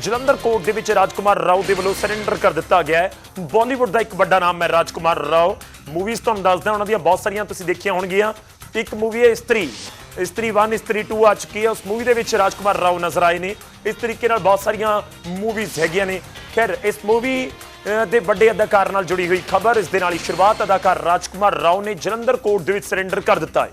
Jalandhar court ਦੇ ਵਿੱਚ ਰਾਜਕੁਮਾਰ ਰਾਓ ਦੇ ਵੱਲੋਂ ਸਰੈਂਡਰ ਕਰ ਦਿੱਤਾ ਗਿਆ ਹੈ। ਬਾਲੀਵੁੱਡ ਦਾ ਇੱਕ ਵੱਡਾ ਨਾਮ ਹੈ ਰਾਜਕੁਮਾਰ ਰਾਓ। ਮੂਵੀਜ਼ ਤੁਹਾਨੂੰ ਦੱਸਦਾ ਉਹਨਾਂ ਦੀਆਂ ਬਹੁਤ ਸਾਰੀਆਂ ਤੁਸੀਂ ਦੇਖੀਆਂ ਹੋਣਗੀਆਂ। ਇੱਕ ਮੂਵੀ ਹੈ ਇਸਤਰੀ। ਇਸਤਰੀ 1 ਇਸਤਰੀ 2 ਆ ਚੁੱਕੀ ਹੈ। ਉਸ ਮੂਵੀ ਦੇ ਵਿੱਚ ਰਾਜਕੁਮਾਰ ਰਾਓ ਨਜ਼ਰ ਆਏ ਨੇ। ਇਸ ਤਰੀਕੇ ਨਾਲ ਬਹੁਤ ਸਾਰੀਆਂ ਮੂਵੀਜ਼ ਹੈਗੀਆਂ ਨੇ। ਖੈਰ, ਇਸ ਮੂਵੀ ਦੇ ਵੱਡੇ ਅਦਾਕਾਰ ਨਾਲ ਜੁੜੀ ਹੋਈ ਖਬਰ, ਇਸ ਦੇ ਨਾਲ ਹੀ ਸ਼ੁਰੂਆਤ ਅਦਾਕਾਰ ਰਾਜਕੁਮਾਰ ਰਾਓ ਨੇ ਜਲੰਧਰ ਕੋਰਟ ਦੇ ਵਿੱਚ ਸਰੈਂਡਰ ਕਰ ਦਿੱਤਾ ਹੈ।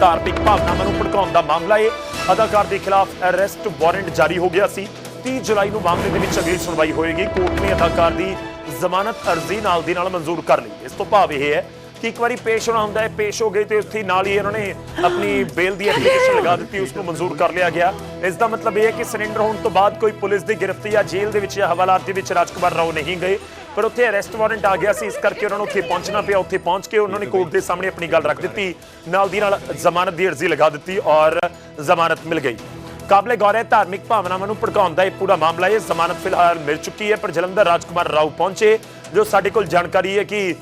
ਧਾਰਮਿਕ ਭਾਵਨਾਵਾਂ ਨੂੰ ਭੜਕਾਉਣ ਦਾ ਮਾਮਲਾ ਹੈ ਅਦਾਕਾਰ ਦੇ ਖਿਲਾਫ ਅਰੈਸਟ ਵਾਰੰਟ ਜਾਰੀ ਹੋ ਗਿਆ ਸੀ। 30 ਜੁਲਾਈ ਨੂੰ ਮਾਮਲੇ ਦੇ ਵਿੱਚ ਅਗਲੀ ਸੁਣਵਾਈ ਹੋਏਗੀ। ਕੋਰਟ ਨੇ ਅਦਾਕਾਰ ਦੀ ਜ਼ਮਾਨਤ ਅਰਜ਼ੀ ਨਾਲ ਦੀ ਨਾਲ ਮਨਜ਼ੂਰ ਕਰ ਲਈ। ਇਸ ਤੋਂ ਭਾਵ ਇਹ ਹੈ ਕਿ ਇੱਕ ਵਾਰੀ ਪੇਸ਼ ਹੋਣਾ ਹੁੰਦਾ ਹੈ, ਪੇਸ਼ ਹੋ ਗਏ ਤੇ ਉੱਥੇ ਨਾਲ ਹੀ ਇਹਨਾਂ ਨੇ ਆਪਣੀ ਬੇਲ ਦੀ ਐਪਲੀਕੇਸ਼ਨ ਲਗਾ ਦਿੱਤੀ, ਉਸ ਨੂੰ ਮਨਜ਼ੂਰ ਕਰ ਲਿਆ ਗਿਆ। ਇਸ ਦਾ ਮਤਲਬ ਇਹ ਹੈ ਕਿ ਸਰੈਂਡਰ ਹੋਣ ਤੋਂ ਬਾਅਦ ਕੋਈ ਪੁਲਿਸ ਦੀ ਗ੍ਰਿਫਤ ਜਾਂ ਜੇਲ੍ਹ ਦੇ ਵਿੱਚ ਜਾਂ ਹਵਾਲਾਤ ਦੇ ਵਿੱਚ ਰਾਜਕੁਮਾਰ ਰਾਓ ਨਹੀਂ ਗਏ। ਪਰ ਉੱਥੇ ਅਰੈਸਟ ਵਾਰੰਟ ਆ ਗਿਆ ਸੀ, ਇਸ ਕਰਕੇ ਉਹਨਾਂ ਨੂੰ ਉੱਥੇ ਪਹੁੰਚਣਾ ਪਿਆ। ਉੱਥੇ ਪਹੁੰਚ ਕੇ ਉਹਨਾਂ ਨੇ ਕੋਰਟ ਦੇ ਸਾਹਮਣੇ ਆਪਣੀ ਗੱਲ ਰੱਖ ਦਿੱਤੀ, ਨਾਲ ਦੀ ਨਾਲ ਜ਼ਮਾਨਤ ਦੀ ਅਰਜ਼ੀ ਲਗਾ ਦਿੱਤੀ ਔਰ ਜ਼ਮਾਨਤ ਮਿਲ ਗਈ। ਕਾਬਲੇ ਗੌਰ ਹੈ ਧਾਰਮਿਕ ਭਾਵਨਾਵਾਂ ਨੂੰ ਭੜਕਾਉਣ ਦਾ ਇਹ ਪੂਰਾ ਮਾਮਲਾ ਹੈ। ਜ਼ਮਾਨਤ ਫਿਲਹਾਲ ਮਿਲ ਚੁੱਕੀ ਹੈ, ਪਰ ਜਲੰਧਰ ਰਾਜਕੁਮਾਰ ਰਾਓ ਪਹੁੰਚੇ, ਜੋ ਸਾਡੇ ਕੋਲ ਜਾਣਕਾਰੀ ਹੈ ਕਿ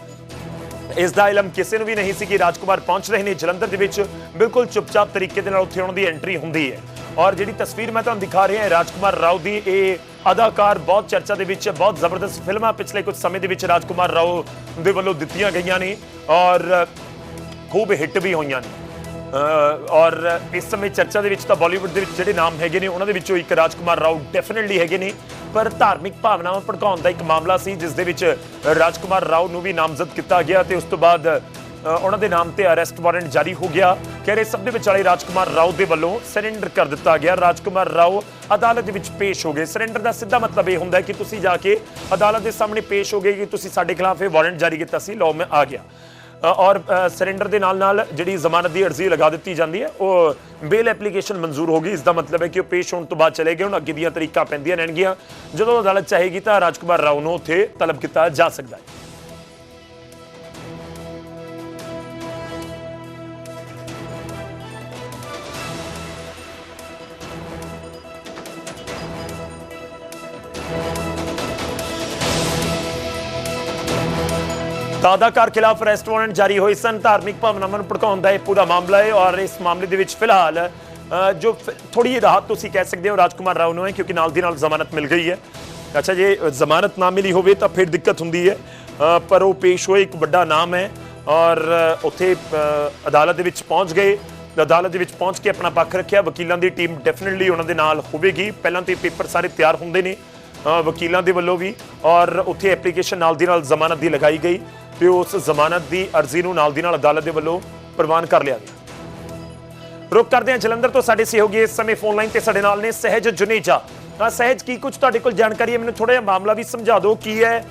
ਇਸ ਦਾ ਇਲਮ ਕਿਸੇ ਨੂੰ ਵੀ ਨਹੀਂ ਸੀ ਕਿ ਰਾਜਕੁਮਾਰ ਪਹੁੰਚ ਰਹੇ ਨੇ। ਜਲੰਧਰ ਦੇ ਵਿੱਚ ਬਿਲਕੁਲ ਚੁੱਪਚਾਪ ਤਰੀਕੇ ਦੇ ਨਾਲ ਉੱਥੇ ਉਹਨਾਂ ਦੀ ਐਂਟਰੀ ਹੁੰਦੀ ਹੈ। ਔਰ ਜਿਹੜੀ ਤਸਵੀਰ ਮੈਂ ਤੁਹਾਨੂੰ ਦਿਖਾ ਰਿਹਾ ਹਾਂ, ਰਾਜਕੁਮਾਰ ਰਾਓ ਦੀ, ਇਹ ਅਦਾਕਾਰ ਬਹੁਤ ਚਰਚਾ ਦੇ ਵਿੱਚ ਹੈ ਬਹੁਤ ਜ਼ਬਰਦਸਤ ਫਿਲਮਾਂ ਪਿਛਲੇ ਕੁਝ ਸਮੇਂ ਦੇ ਵਿੱਚ ਰਾਜਕੁਮਾਰ ਰਾਓ ਦੇ ਵੱਲੋਂ ਦਿੱਤੀਆਂ ਗਈਆਂ ਨੇ। ਔਰ ਖੂਬ ਹਿੱਟ ਵੀ ਹੋਈਆਂ ਨੇ। ਔਰ ਇਸ ਸਮੇਂ ਚਰਚਾ ਦੇ ਵਿੱਚ ਤਾਂ ਬਾਲੀਵੁੱਡ ਦੇ ਵਿੱਚ ਜਿਹੜੇ ਨਾਮ ਹੈਗੇ ਨੇ, ਉਹਨਾਂ ਦੇ ਵਿੱਚੋਂ ਇੱਕ ਰਾਜਕੁਮਾਰ ਰਾਓ ਡੈਫੀਨਿਟਲੀ ਹੈਗੇ ਨੇ। ਪਰ ਧਾਰਮਿਕ ਭਾਵਨਾਵਾਂ ਭੜਕਾਉਣ ਦਾ ਇੱਕ ਮਾਮਲਾ ਸੀ, ਜਿਸ ਦੇ ਵਿੱਚ ਰਾਜਕੁਮਾਰ ਰਾਓ ਨੂੰ ਵੀ ਨਾਮਜ਼ਦ ਕੀਤਾ ਗਿਆ ਤੇ ਉਸ ਤੋਂ ਬਾਅਦ ਉਹਨਾਂ ਦੇ ਨਾਮ ਤੇ ਅਰੈਸਟ ਵਾਰੰਟ ਜਾਰੀ ਹੋ ਗਿਆ। ਖੈਰ, ਇਹ ਸਭ ਦੇ ਵਿਚਾਲੇ ਰਾਜਕੁਮਾਰ ਰਾਓ ਦੇ ਵੱਲੋਂ ਸਰੈਂਡਰ ਕਰ ਦਿੱਤਾ ਗਿਆ। ਰਾਜਕੁਮਾਰ ਰਾਓ ਅਦਾਲਤ ਦੇ ਵਿੱਚ ਪੇਸ਼ ਹੋ ਗਏ। ਸਰੈਂਡਰ ਦਾ ਸਿੱਧਾ ਮਤਲਬ ਇਹ ਹੁੰਦਾ ਕਿ ਤੁਸੀਂ ਜਾ ਕੇ ਅਦਾਲਤ ਦੇ ਸਾਹਮਣੇ ਪੇਸ਼ ਹੋ ਗਏ ਕਿ ਤੁਸੀਂ ਸਾਡੇ ਖਿਲਾਫ ਇਹ ਵਾਰੰਟ ਜਾਰੀ ਕੀਤਾ ਸੀ। ਲਓ, ਮੈਂ ਆ ਗਿਆ। ਔਰ ਸਰੈਂਡਰ ਦੇ ਨਾਲ ਨਾਲ ਜਿਹੜੀ ਜ਼ਮਾਨਤ ਦੀ ਅਰਜ਼ੀ ਲਗਾ ਦਿੱਤੀ ਜਾਂਦੀ ਹੈ, ਉਹ ਬੇਲ ਐਪਲੀਕੇਸ਼ਨ ਮਨਜ਼ੂਰ ਹੋ ਗਈ। ਇਸ ਦਾ ਮਤਲਬ ਹੈ ਕਿ ਉਹ ਪੇਸ਼ ਹੋਣ ਤੋਂ ਬਾਅਦ ਚਲੇ ਗਏ, ਹੁਣ ਅੱਗੇ ਦੀਆਂ ਤਰੀਕਾਂ ਪੈਂਦੀਆਂ ਰਹਿਣਗੀਆਂ। ਜਦੋਂ ਅਦਾਲਤ ਚਾਹੇਗੀ ਤਾਂ ਰਾਜਕੁਮਾਰ ਰਾਓ ਨੂੰ ਉੱਥੇ ਤਲਬ ਕੀਤਾ ਜਾ ਸਕਦਾ ਹੈ। ਤਾਂ ਅਦਾਕਾਰ ਖਿਲਾਫ ਅਰੈਸਟ ਵਾਰੰਟ ਜਾਰੀ ਹੋਏ ਸਨ। ਧਾਰਮਿਕ ਭਾਵਨਾਵਾਂ ਨੂੰ ਭੜਕਾਉਣ ਦਾ ਇਹ ਪੂਰਾ ਮਾਮਲਾ ਹੈ ਔਰ ਇਸ ਮਾਮਲੇ ਦੇ ਵਿੱਚ ਫਿਲਹਾਲ ਜੋ ਥੋੜੀ ਜਿਹੀ ਰਾਹਤ ਤੁਸੀਂ ਕਹਿ ਸਕਦੇ ਹੋ, ਰਾਜਕੁਮਾਰ ਰਾਓ ਨੂੰ ਹੈ ਕਿਉਂਕਿ ਨਾਲ ਦੀ ਨਾਲ ਜ਼ਮਾਨਤ ਮਿਲ ਗਈ ਹੈ। ਅੱਛਾ, ਜੇ ਜ਼ਮਾਨਤ ਨਾ ਮਿਲੀ ਹੋਵੇ ਤਾਂ ਫਿਰ ਦਿੱਕਤ ਹੁੰਦੀ ਹੈ। ਪਰ ਉਹ ਪੇਸ਼ ਹੋਏ, ਇੱਕ ਵੱਡਾ ਨਾਮ ਹੈ ਔਰ ਉੱਥੇ ਅਦਾਲਤ ਦੇ ਵਿੱਚ ਪਹੁੰਚ ਗਏ। ਅਦਾਲਤ ਦੇ ਵਿੱਚ ਪਹੁੰਚ ਕੇ ਆਪਣਾ ਪੱਖ ਰੱਖਿਆ। ਵਕੀਲਾਂ ਦੀ ਟੀਮ ਡੈਫੀਨਿਟਲੀ ਉਹਨਾਂ ਦੇ ਨਾਲ ਹੋਵੇਗੀ। ਪਹਿਲਾਂ ਤੇ ਪੇਪਰ ਸਾਰੇ ਤਿਆਰ ਹੁੰਦੇ ਨੇ ਵਕੀਲਾਂ ਦੇ ਵੱਲੋਂ ਵੀ ਔਰ ਉੱਥੇ ਐਪਲੀਕੇਸ਼ਨ ਨਾਲ ਦੀ ਨਾਲ ਜ਼ਮਾਨਤ ਦੀ ਲਗਾਈ ਗਈ। ਤੇ ਉਸ ਜ਼ਮਾਨਤ ਦੀ ਅਰਜ਼ੀ ਨੂੰ ਨਾਲ ਦੀ ਨਾਲ ਅਦਾਲਤ ਦੇ ਵੱਲੋਂ ਪ੍ਰਵਾਨ ਕਰ ਲਿਆ ਗਿਆ। ਰੁਕ ਕਰਦੇ ਹਾਂ ਜਲੰਧਰ ਤੋਂ ਸਾਡੇ ਸਹਿਯੋਗੀ ਇਸ ਸਮੇਂ ਫੋਨ ਲਾਈਨ ਤੇ ਸਾਡੇ ਨਾਲ ਨੇ ਸਹਿਜ ਜੁਨੇਜਾ। ਅ, ਸਹਿਜ ਕੀ ਕੁਝ ਤੁਹਾਡੇ ਕੋਲ ਜਾਣਕਾਰੀ ਹੈ? ਮੈਨੂੰ ਥੋੜਾ ਜਿਹਾ ਮਾਮਲਾ ਵੀ ਸਮਝਾ ਦਿਓ ਕੀ ਹੈ?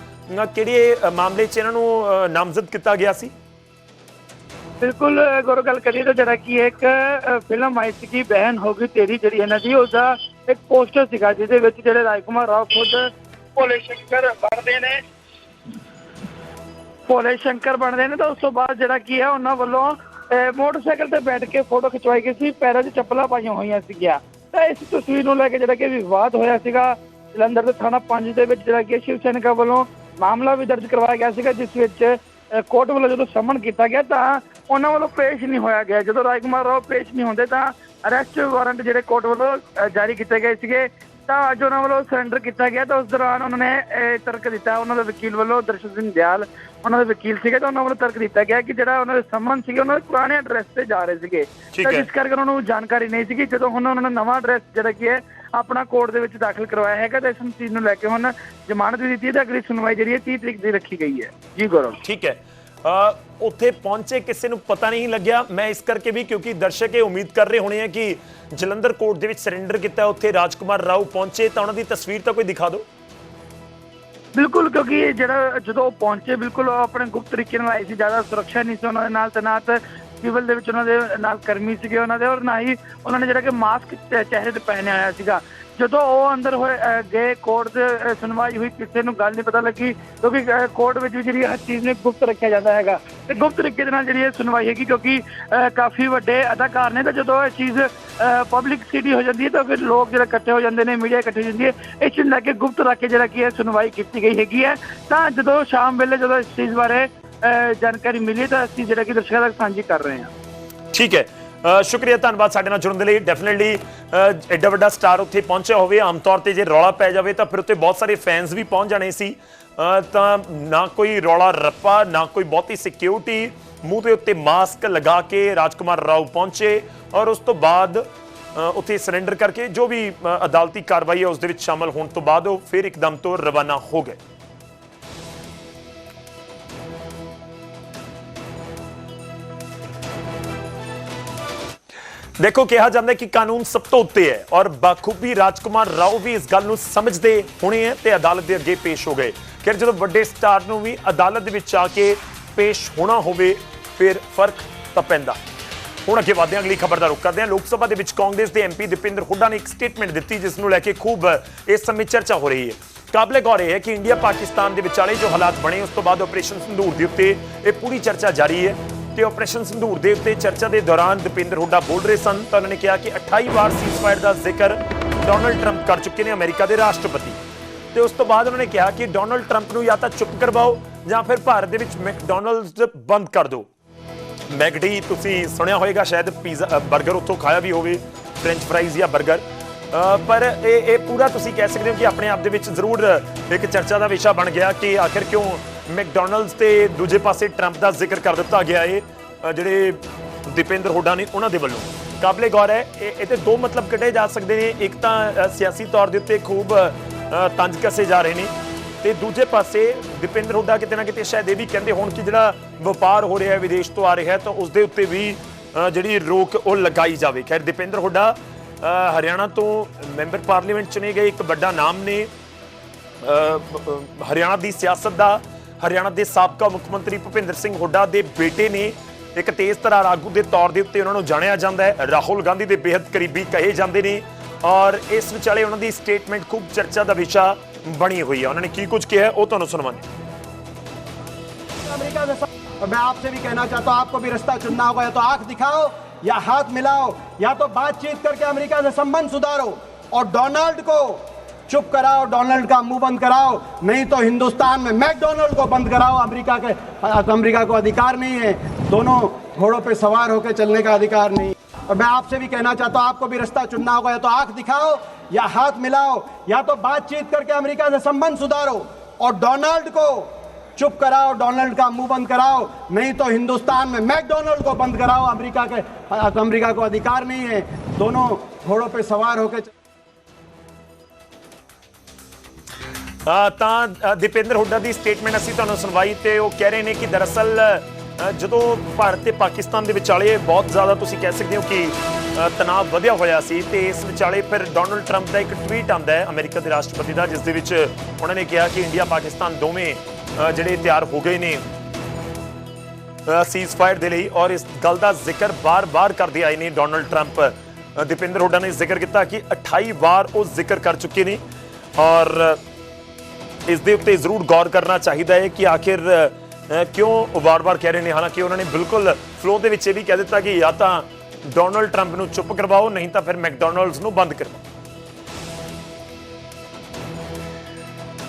ਕਿਹੜੇ ਮਾਮਲੇ 'ਚ ਇਹਨਾਂ ਨੂੰ ਨਾਮਜ਼ਦ ਕੀਤਾ ਗਿਆ ਸੀ? ਬਿਲਕੁਲ ਗੌਰਵ ਗੱਲ ਕਰੀਏ ਤਾਂ ਜਿਹੜਾ ਕੀ ਇੱਕ ਫਿਲਮ ਆਈ ਸੀ ਕਿ ਬਹਿਨ ਹੋ ਗਈ ਤੇਰੀ ਜਿਹੜੀ ਇਹਨਾਂ ਦੀ ਉਹਦਾ ਇੱਕ ਪੋਸਟਰ ਸੀਗਾ ਜਿਹਦੇ ਵਿੱਚ ਜਿਹੜੇ ਰਾਜਕੁਮਾਰ ਰਾਓ ਖੁਦ ਭੋਲੇ ਸ਼ੰਕਰ ਬਣਦੇ ਨੇ। ਭੋਲੇ ਸ਼ੰਕਰ ਬਣਦੇ ਨੇ ਤਾਂ ਉਸ ਤੋਂ ਬਾਅਦ ਜਿਹੜਾ ਕੀ ਹੈ ਉਹਨਾਂ ਵੱਲੋਂ ਮੋਟਰਸਾਈਕਲ ਤੇ ਬੈਠ ਕੇ ਫੋਟੋ ਖਿਚਵਾਈ ਗਈ ਸੀ, ਪੈਰਾਂ 'ਚ ਚੱਪਲਾਂ ਪਾਈਆਂ ਹੋਈਆਂ ਸੀਗੀਆਂ। ਤਾਂ ਇਸ ਤਸਵੀਰ ਨੂੰ ਲੈ ਕੇ ਜਿਹੜਾ ਕਿ ਵਿਵਾਦ ਹੋਇਆ ਸੀਗਾ, ਜਲੰਧਰ ਦੇ ਥਾਣਾ 5 ਦੇ ਵਿੱਚ ਜਿਹੜਾ ਕਿ ਸ਼ਿਵ ਸੈਨਿਕਾਂ ਵੱਲੋਂ ਮਾਮਲਾ ਵੀ ਦਰਜ ਕਰਵਾਇਆ ਗਿਆ ਸੀਗਾ, ਜਿਸ ਵਿੱਚ ਕੋਰਟ ਵੱਲੋਂ ਜਦੋਂ ਸਮਨ ਕੀਤਾ ਗਿਆ ਤਾਂ ਉਹਨਾਂ ਵੱਲੋਂ ਪੇਸ਼ ਨਹੀਂ ਹੋਇਆ ਗਿਆ। ਜਦੋਂ ਰਾਜਕੁਮਾਰ ਰਾਓ ਪੇਸ਼ ਨਹੀਂ ਹੁੰਦੇ ਤਾਂ ਅਰੈਸਟ ਵਾਰੰਟ ਜਿਹੜੇ ਕੋਰਟ ਵੱਲੋਂ ਜਾਰੀ ਕੀਤੇ ਗਏ ਸੀਗੇ। ਤਾਂ ਅੱਜ ਉਹਨਾਂ ਵੱਲੋਂ ਸਰੈਂਡਰ ਕੀਤਾ ਗਿਆ ਤਾਂ ਉਸ ਦੌਰਾਨ ਉਹਨਾਂ ਨੇ ਤਰਕ ਦਿੱਤਾ ਉਹਨਾਂ ਦੇ ਵਕੀਲ ਵੱਲੋਂ ਦਰਸ਼ਨ ਸਿੰਘ ਦਿਆਲ ਉਹਨਾਂ ਦੇ ਵਕੀਲ ਸੀਗੇ ਤਾਂ ਉਹਨਾਂ ਵੱਲੋਂ ਤਰਕ ਦਿੱਤਾ ਗਿਆ ਕਿ ਜਿਹੜਾ ਉਹਨਾਂ ਦੇ ਸੰਬੰਧ ਸੀਗੇ ਉਹਨਾਂ ਦੇ ਪੁਰਾਣੇ ਐਡਰੈਸ ਤੇ ਜਾ ਰਹੇ ਸੀਗੇ। ਤਾਂ। ਜਿਸ ਕਰਕੇ ਉਹਨਾਂ ਨੂੰ ਜਾਣਕਾਰੀ ਨਹੀਂ ਸੀਗੀ ਜਦੋਂ ਹੁਣ ਉਹਨਾਂ ਨੇ ਨਵਾਂ ਐਡਰੈਸ ਜਿਹੜਾ ਕੀ ਹੈ ਆਪਣਾ ਕੋਰਟ ਦੇ ਵਿੱਚ ਦਾਖਲ ਕਰਵਾਇਆ ਹੈਗਾ ਤਾਂ ਇਸ ਚੀਜ਼ ਨੂੰ ਲੈ ਕੇ ਹੁਣ ਜ਼ਮਾਨਤ ਵੀ ਦਿੱਤੀ ਹੈ ਤਾਂ ਅਗਲੀ ਸੁਣਵਾਈ ਜਿਹੜੀ ਹੈ 30 ਤਰੀਕ ਦੀ ਰੱਖੀ ਗਈ ਹੈ। ਜੀ ਗੌਰਵ। ਠੀਕ ਹੈ। ਉੱਥੇ ਪਹੁੰਚੇ, ਕਿਸੇ ਨੂੰ ਪਤਾ ਨਹੀਂ ਲੱਗਿਆ। ਮੈਂ ਇਸ ਕਰਕੇ ਵੀ ਕਿਉਂਕਿ ਦਰਸ਼ਕ ਇਹ ਉਮੀਦ ਕਰ ਰਹੇ ਹੋਣੇ ਆ ਕਿ ਜਲੰਧਰ ਕੋਰਟ ਦੇ ਵਿੱਚ ਸਰੈਂਡਰ ਕੀਤਾ ਉੱਥੇ ਰਾਜਕੁਮਾਰ ਰਾਓ ਪਹੁੰਚੇ। ਤਾਂ ਉਹਨਾਂ ਦੀ ਤਸਵੀਰ ਤਾਂ ਕੋਈ ਦਿਖਾ ਦਿਓ। ਬਿਲਕੁਲ, ਕਿਉਂਕਿ ਜਿਹੜਾ ਜਦੋਂ ਉਹ ਪਹੁੰਚੇ, ਬਿਲਕੁਲ ਉਹ ਆਪਣੇ ਗੁਪਤ ਤਰੀਕੇ ਨਾਲ ਆਏ ਸੀ। ਜ਼ਿਆਦਾ ਸੁਰੱਖਿਆ ਨਹੀਂ ਸੀ ਉਹਨਾਂ ਦੇ ਨਾਲ ਤੈਨਾਤ ਸਿਵਲ ਦੇ ਵਿੱਚ ਉਹਨਾਂ ਦੇ ਨਾਲ ਕਰਮੀ ਸੀਗੇ ਉਹਨਾਂ ਦੇ, ਔਰ ਨਾ ਹੀ ਉਹਨਾਂ ਨੇ ਜਿਹੜਾ ਕਿ ਮਾਸਕ ਚਿਹਰੇ ਤੇ ਪਹਿਨਿਆ ਹੋਇਆ ਸੀਗਾ। ਜਦੋਂ ਉਹ ਅੰਦਰ ਹੋਏ ਗਏ ਕੋਰਟ ਦੇ ਸੁਣਵਾਈ ਹੋਈ, ਕਿਸੇ ਨੂੰ ਗੱਲ ਨਹੀਂ ਪਤਾ ਲੱਗੀ, ਕਿਉਂਕਿ ਕੋਰਟ ਵਿੱਚ ਵੀ ਜਿਹੜੀ ਹਰ ਚੀਜ਼ ਨੇ ਗੁਪਤ ਰੱਖਿਆ ਜਾਂਦਾ ਹੈਗਾ। ਤੇ ਗੁਪਤ ਤਰੀਕੇ ਦੇ ਨਾਲ ਜਿਹੜੀ ਇਹ ਸੁਣਵਾਈ ਹੈਗੀ, ਕਿਉਂਕਿ ਕਾਫੀ ਵੱਡੇ ਅਦਾਕਾਰ ਨੇ, ਤਾਂ ਜਦੋਂ ਇਹ ਚੀਜ਼ ਪਬਲਿਕ ਸਿਟੀ ਹੋ ਜਾਂਦੀ ਹੈ, ਤਾਂ ਫਿਰ ਲੋਕ ਜਿਹੜਾ ਇਕੱਠੇ ਹੋ ਜਾਂਦੇ ਨੇ ਮੀਡੀਆ ਇਕੱਠੇ ਹੋ ਜਾਂਦੀ ਹੈ ਇਸ ਚੀਜ਼ ਨੂੰ ਲੈ ਕੇ ਗੁਪਤ ਰੱਖ ਕੇ ਜਿਹੜਾ ਕੀ ਹੈ ਸੁਣਵਾਈ ਕੀਤੀ ਗਈ ਹੈਗੀ ਹੈ। ਤਾਂ ਜਦੋਂ ਸ਼ਾਮ ਵੇਲੇ ਜਦੋਂ ਇਸ ਚੀਜ਼ ਬਾਰੇ ਜਾਣਕਾਰੀ ਮਿਲੀ ਤਾਂ ਅਸੀਂ ਜਿਹੜਾ ਕਿ ਦਰਸ਼ਕਾਂ ਤੱਕ ਸਾਂਝੀ ਕਰ ਰਹੇ ਹਾਂ। ਠੀਕ ਹੈ। ਸ਼ੁਕਰੀਆ, ਧੰਨਵਾਦ ਸਾਡੇ ਨਾਲ ਜੁੜਨ ਦੇ ਲਈ। ਡੈਫੀਨਿਟਲੀ ਐਡਾ ਵੱਡਾ ਸਟਾਰ ਉੱਥੇ ਪਹੁੰਚਿਆ ਹੋਵੇ। ਆਮ ਤੌਰ ਤੇ ਜੇ ਰੌਲਾ ਪੈ ਜਾਵੇ ਤਾਂ ਫਿਰ ਉੱਥੇ ਬਹੁਤ ਸਾਰੇ ਫੈਨਸ ਵੀ ਪਹੁੰਚ ਜਾਣੇ ਸੀ। ਤਾਂ ਨਾ ਕੋਈ ਰੌਲਾ ਰੱਪਾ, ਨਾ ਕੋਈ ਬਹੁਤੀ ਸਿਕਿਉਰਿਟੀ ਮੂੰਹ ਦੇ ਉੱਤੇ ਮਾਸਕ ਲਗਾ ਕੇ ਰਾਜਕੁਮਾਰ ਰਾਓ ਪਹੁੰਚੇ ਔਰ ਉਸ ਤੋਂ ਬਾਅਦ ਉੱਥੇ ਸਰੈਂਡਰ ਕਰਕੇ ਜੋ ਵੀ ਅਦਾਲਤੀ ਕਾਰਵਾਈ ਹੈ ਉਸ ਦੇ ਵਿੱਚ ਸ਼ਾਮਲ ਹੋਣ ਤੋਂ ਬਾਅਦ ਉਹ ਫਿਰ ਇੱਕਦਮ ਤੋਂ ਰਵਾਨਾ ਹੋ ਗਏ। ਦੇਖੋ, ਕਿਹਾ ਜਾਂਦਾ ਕਿ ਕਾਨੂੰਨ ਸਭ ਤੋਂ ਉੱਤੇ ਹੈ ਔਰ ਬਖੂਬੀ ਰਾਜਕੁਮਾਰ ਰਾਓ ਵੀ ਇਸ ਗੱਲ ਨੂੰ ਸਮਝਦੇ ਹੋਣੇ ਹੈ ਤੇ ਅਦਾਲਤ ਦੇ ਅੱਗੇ ਪੇਸ਼ ਹੋ ਗਏ। ਕਿ ਜਦੋਂ ਵੱਡੇ ਸਟਾਰ ਨੂੰ ਵੀ ਅਦਾਲਤ ਦੇ ਵਿੱਚ ਆ ਕੇ ਪੇਸ਼ ਹੋਣਾ ਹੋਵੇ, ਫਿਰ ਫ਼ਰਕ ਤਾਂ ਪੈਂਦਾ। ਹੁਣ ਅੱਗੇ ਵਧਦੇ ਹਾਂ, ਅਗਲੀ ਖਬਰ ਦਾ ਰੁਖ ਕਰਦੇ ਹਾਂ। ਲੋਕ ਸਭਾ ਦੇ ਵਿੱਚ ਕਾਂਗਰਸ ਦੇ ਐਮਪੀ ਦੀਪਿੰਦਰ ਹੁੱਡਾ ਨੇ ਇੱਕ ਸਟੇਟਮੈਂਟ ਦਿੱਤੀ, ਜਿਸ ਨੂੰ ਲੈ ਕੇ ਖੂਬ ਇਸ ਸਮੇਂ ਚਰਚਾ ਹੋ ਰਹੀ ਹੈ। ਕਾਬਲੇ ਗੌਰ ਇਹ ਹੈ ਕਿ ਇੰਡੀਆ ਪਾਕਿਸਤਾਨ ਦੇ ਵਿਚਾਲੇ ਜੋ ਹਾਲਾਤ ਬਣੇ, ਉਸ ਤੋਂ ਬਾਅਦ ਆਪਰੇਸ਼ਨ ਸੰਧੂਰ ਦੇ ਉੱਤੇ ਇਹ ਪੂਰੀ ਚਰਚਾ ਜਾਰੀ ਹੈ। ਤੇ ਆਪਰੇਸ਼ਨ ਸੰਧੂਰ ਦੇ ਉੱਤੇ ਚਰਚਾ ਦੇ ਦੌਰਾਨ ਦੀਪਿੰਦਰ ਹੁੱਡਾ ਬੋਲ ਰਹੇ ਸਨ ਤਾਂ ਉਹਨਾਂ ਨੇ ਕਿਹਾ ਕਿ 28 ਵਾਰ ਸੀਜ਼ਫਾਇਰ ਦਾ ਜ਼ਿਕਰ ਡੋਨਲਡ ਟਰੰਪ ਕਰ ਚੁੱਕੇ ਨੇ ਅਮਰੀਕਾ ਦੇ ਰਾਸ਼ਟਰਪਤੀ। ਤੇ ਉਸ ਤੋਂ ਬਾਅਦ ਉਹਨਾਂ ਨੇ ਕਿਹਾ ਕਿ ਡੋਨਲਡ ਟਰੰਪ ਨੂੰ ਜਾਂ ਤਾਂ ਚੁੱਪ ਕਰਵਾਓ ਜਾਂ ਫਿਰ ਭਾਰਤ ਦੇ ਵਿੱਚ ਮੈਕਡੋਨਲਡਸ ਬੰਦ ਕਰ ਦਿਓ। ਮੈਕਡੀ, ਤੁਸੀਂ ਸੁਣਿਆ ਹੋਵੇਗਾ ਸ਼ਾਇਦ ਪੀਜ਼ਾ 버ਗਰ ਉੱਥੋਂ ਖਾਇਆ ਵੀ ਹੋਵੇ, ਫ੍ਰੈਂਚ ਫਰਾਈਜ਼ ਜਾਂ 버ਗਰ ਪਰ ਇਹ ਇਹ ਪੂਰਾ ਤੁਸੀਂ ਕਹਿ ਸਕਦੇ ਹੋ ਕਿ ਆਪਣੇ ਆਪ ਦੇ ਵਿੱਚ ਜ਼ਰੂਰ ਇੱਕ ਚਰਚਾ ਦਾ ਵਿਸ਼ਾ ਬਣ ਗਿਆ ਕਿ ਆਖਿਰ ਕਿਉਂ ਮੈਕਡੋਨਲਡਸ ਤੇ ਦੂਜੇ ਪਾਸੇ ਟਰੰਪ ਦਾ ਜ਼ਿਕਰ ਕਰ ਦਿੱਤਾ ਗਿਆ ਏ। ਜਿਹੜੇ ਦੀਪਿੰਦਰ ਹੁੱਡਾ ਨੇ ਉਹਨਾਂ ਦੇ ਵੱਲੋਂ। ਕਾਬਲੇ ਗੌਰ ਹੈ, ਇਹ ਇਹ ਤੇ ਦੋ ਮਤਲਬ ਕੱਢੇ ਜਾ ਸਕਦੇ ਨੇ। ਇੱਕ ਤਾਂ ਸਿਆਸੀ ਤੌਰ ਦੇ ਉੱਤੇ ਖੂਬ ਤੰਜ ਕਸੇ ਜਾ ਰਹੇ ਨੇ। ਤੇ ਦੂਜੇ ਪਾਸੇ ਦੀਪਿੰਦਰ ਹੁੱਡਾ ਕਿਤੇ ਨਾ ਕਿਤੇ ਸ਼ਾਇਦ ਇਹ ਵੀ ਕਹਿੰਦੇ ਹੋਣ ਕਿ ਜਿਹੜਾ ਵਪਾਰ ਹੋ ਰਿਹਾ ਹੈ, ਵਿਦੇਸ਼ ਤੋਂ ਆ ਰਿਹਾ ਹੈ, ਤਾਂ ਉਸ ਦੇ ਉੱਤੇ ਵੀ ਜਿਹੜੀ ਰੋਕ ਉਹ ਲਗਾਈ ਜਾਵੇ। ਖੈਰ, ਦੀਪਿੰਦਰ ਹੁੱਡਾ ਹਰਿਆਣਾ ਤੋਂ ਮੈਂਬਰ ਪਾਰਲੀਮੈਂਟ ਚੁਣੇ ਗਏ, ਇੱਕ ਵੱਡਾ ਨਾਮ ਨੇ। ਹਰਿਆਣਾ ਦੀ ਸਿਆਸਤ ਦਾ ਹਰਿਆਣਾ ਦੇ ਸਾਬਕਾ ਮੁੱਖ ਮੰਤਰੀ ਭੁਪਿੰਦਰ ਸਿੰਘ ਹੁੱਡਾ ਦੇ ਬੇਟੇ ਨੇ ਇੱਕ ਤੇਜ਼ ਤਰਾਰ ਆਗੂ ਦੇ ਤੌਰ ਦੇ ਉੱਤੇ ਉਹਨਾਂ ਨੂੰ ਜਾਣਿਆ ਜਾਂਦਾ ਹੈ। ਰਾਹੁਲ ਗਾਂਧੀ ਦੇ ਬੇहद ਕਰੀਬੀ ਕਹੇ ਜਾਂਦੇ ਨੇ ਔਰ ਇਸ ਵਿਚਾਲੇ ਉਹਨਾਂ ਦੀ ਸਟੇਟਮੈਂਟ ਖੂਬ ਚਰਚਾ ਦਾ ਵਿਸ਼ਾ ਬਣੀ ਹੋਈ ਹੈ। ਉਹਨਾਂ ਨੇ ਕੀ ਕੁਝ ਕਿਹਾ ਉਹ ਤੁਹਾਨੂੰ ਸੁਣਵਾਉਂਦੇ ਅਮਰੀਕਾ ਦੇ और मैं आपसे भी कहना चाहता हूँ आपको भी रास्ता चुनना होगा या तो आंख दिखाओ या हाथ मिलाओ या तो बातचीत करके अमेरिका से संबंध सुधारो और डोनाल्ड चुप कराओ, डोनाल्ड का मुँह बंद कराओ, नहीं तो हिंदुस्तान में मैकडोनल्ड को बंद कराओ, अमेरिका के, अमेरिका को अधिकार नहीं है। दोनों घोड़ों पे सवार होकर चलने का अधिकार नहीं। और मैं आपसे भी कहना चाहता हूँ, आपको भी रास्ता चुनना होगा, या तो आँख दिखाओ, या हाथ मिलाओ, या तो बातचीत करके अमेरिका से संबंध सुधारो। और डोनाल्ड को चुप कराओ, डोनाल्ड का मुँह बंद कराओ, नहीं तो हिंदुस्तान में मैकडोनल्ड को बंद कराओ, अमेरिका के, अमेरिका को अधिकार नहीं है। दोनों घोड़ों पे सवार होकर ਤਾਂ ਅ, ਦੀਪਿੰਦਰ ਹੁੱਡਾ ਦੀ ਸਟੇਟਮੈਂਟ ਅਸੀਂ ਤੁਹਾਨੂੰ ਸੁਣਵਾਈ ਤੇ ਉਹ ਕਹਿ ਰਹੇ ਨੇ ਕਿ ਦਰਅਸਲ ਜਦੋਂ ਭਾਰਤ ਤੇ ਪਾਕਿਸਤਾਨ ਦੇ ਵਿਚਾਲੇ ਬਹੁਤ ਜ਼ਿਆਦਾ ਤੁਸੀਂ ਕਹਿ ਸਕਦੇ ਹੋ ਕਿ ਤਣਾਅ ਵਧਿਆ ਹੋਇਆ ਸੀ ਤੇ ਇਸ ਵਿਚਾਲੇ ਫਿਰ ਡੋਨਲਡ ਟਰੰਪ ਦਾ ਇੱਕ ਟਵੀਟ ਆਂਦਾ ਹੈ ਅਮਰੀਕਾ ਦੇ ਰਾਸ਼ਟਰਪਤੀ ਦਾ ਜਿਸ ਦੇ ਵਿੱਚ ਉਹਨਾਂ ਨੇ ਕਿਹਾ ਕਿ ਇੰਡੀਆ ਪਾਕਿਸਤਾਨ ਦੋਵੇਂ ਜਿਹੜੇ ਤਿਆਰ ਹੋ ਗਏ ਨੇ ਸੀਜ਼ਫਾਇਰ ਦੇ ਲਈ ਔਰ ਇਸ ਗੱਲ ਦਾ ਜ਼ਿਕਰ ਬਾਰ-ਬਾਰ ਕਰਦੇ ਆਏ ਨੇ ਡੋਨਲਡ ਟਰੰਪ ਦੀਪਿੰਦਰ ਹੁੱਡਾ ਨੇ ਜ਼ਿਕਰ ਕੀਤਾ ਕਿ 28 ਵਾਰ ਉਹ ਜ਼ਿਕਰ ਕਰ ਚੁੱਕੇ ਨੇ ਔਰ ਇਸ ਦੇ ਉੱਤੇ ਜ਼ਰੂਰ ਗੌਰ ਕਰਨਾ ਚਾਹੀਦਾ ਹੈ ਕਿ ਆਖਿਰ ਕਿਉਂ ਵਾਰ-ਵਾਰ ਕਹਿ ਰਹੇ ਨੇ? ਹਾਲਾਂਕਿ ਉਹਨਾਂ ਨੇ ਬਿਲਕੁਲ ਫਲੋ ਦੇ ਵਿੱਚ ਇਹ ਵੀ ਕਹਿ ਦਿੱਤਾ ਕਿ ਜਾਂ ਤਾਂ ਡੋਨਲਡ ਟਰੰਪ ਨੂੰ ਚੁੱਪ ਕਰਵਾਓ, ਨਹੀਂ ਤਾਂ ਫਿਰ ਮੈਕਡੋਨਲਡਸ ਨੂੰ ਬੰਦ ਕਰਵਾਓ।